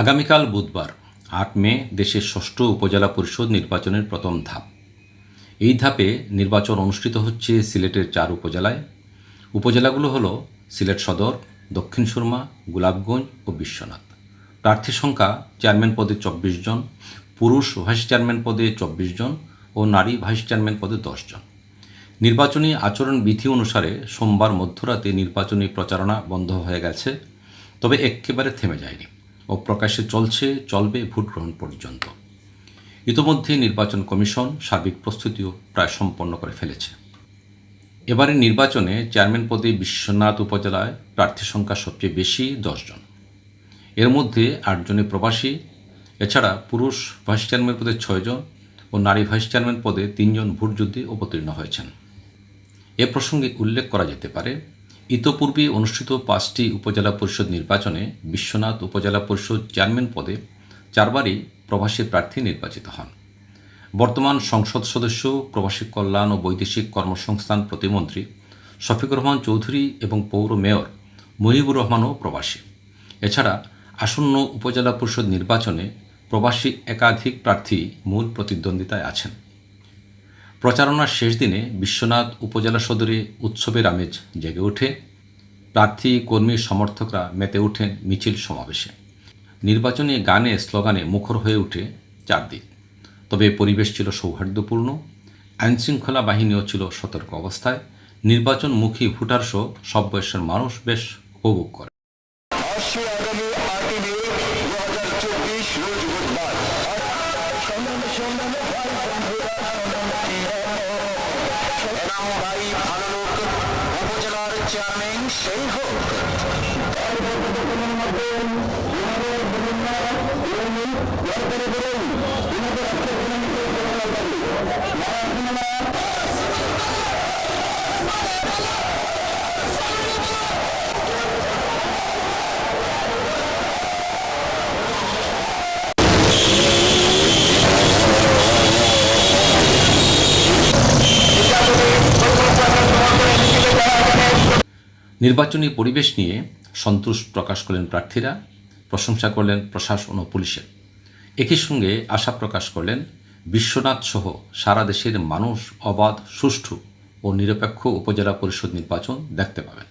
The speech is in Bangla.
আগামীকাল বুধবার, আট মে, দেশের ষষ্ঠ উপজেলা পরিষদ নির্বাচনের প্রথম ধাপ। এই ধাপে নির্বাচন অনুষ্ঠিত হচ্ছে সিলেটের চার উপজেলায়। উপজেলাগুলো হলো সিলেট সদর, দক্ষিণ সুরমা, গোলাপগঞ্জ ও বিশ্বনাথ। প্রার্থী সংখ্যা চেয়ারম্যান পদে চব্বিশ জন, পুরুষ ভাইস চেয়ারম্যান পদে চব্বিশ জন ও নারী ভাইস চেয়ারম্যান পদে জন। নির্বাচনী আচরণ বিধি অনুসারে সোমবার মধ্যরাতে নির্বাচনী প্রচারণা বন্ধ হয়ে গেছে, তবে একেবারে থেমে যায়নি। ও প্রকাশ্যে চলছে, চলবে ভোট গ্রহণ পর্যন্ত। ইতোমধ্যে নির্বাচন কমিশন সার্বিক প্রস্তুতিও প্রায় সম্পন্ন করে ফেলেছে। এবারের নির্বাচনে চেয়ারম্যান পদে বিশ্বনাথ উপজেলায় প্রার্থী সংখ্যা সবচেয়ে বেশি দশজন এর মধ্যে আটজনে প্রবাসী। এছাড়া পুরুষ ভাইস চেয়ারম্যান পদে ছয়জন ও নারী ভাইস চেয়ারম্যান পদে তিনজন ভোটযুদ্ধে অবতীর্ণ হয়েছেন। এ প্রসঙ্গে উল্লেখ করা যেতে পারে ইতোপূর্বে অনুষ্ঠিত পাঁচটি উপজেলা পরিষদ নির্বাচনে বিশ্বনাথ উপজেলা পরিষদ চেয়ারম্যান পদে চারবারই প্রবাসী প্রার্থী নির্বাচিত হন। বর্তমান সংসদ সদস্য, প্রবাসী কল্যাণ ও বৈদেশিক কর্মসংস্থান প্রতিমন্ত্রী শফিকুর রহমান চৌধুরী এবং পৌর মেয়র মহিবুর রহমানও প্রবাসী। এছাড়া আসন্ন উপজেলা পরিষদ নির্বাচনে প্রবাসী একাধিক প্রার্থী মূল প্রতিদ্বন্দ্বিতায় আছেন। প্রচারণার শেষ দিনে বিশ্বনাথ উপজেলা সদরে উৎসবের আমেজ জেগে ওঠে। প্রার্থী, কর্মী, সমর্থকরা মেতে ওঠেন মিছিল সমাবেশে। নির্বাচনী গানে স্লোগানে মুখর হয়ে ওঠে চারদিক। তবে পরিবেশ ছিল সৌহার্দ্যপূর্ণ, আইনশৃঙ্খলা বাহিনীও ছিল সতর্ক অবস্থায়। নির্বাচনমুখী ভোটার সহ সব বয়সের মানুষ বেশ উপভোগ করে। ভাই চেয়ারম্যান সেই হোক। নির্বাচনী পরিবেশ নিয়ে সন্তোষ প্রকাশ করলেন প্রার্থীরা, প্রশংসা করলেন প্রশাসন ও পুলিশের। একই সঙ্গে আশা প্রকাশ করলেন বিশ্বনাথ সহ সারা দেশের মানুষ অবাধ, সুষ্ঠু ও নিরপেক্ষ উপজেলা পরিষদ নির্বাচন দেখতে পাবেন।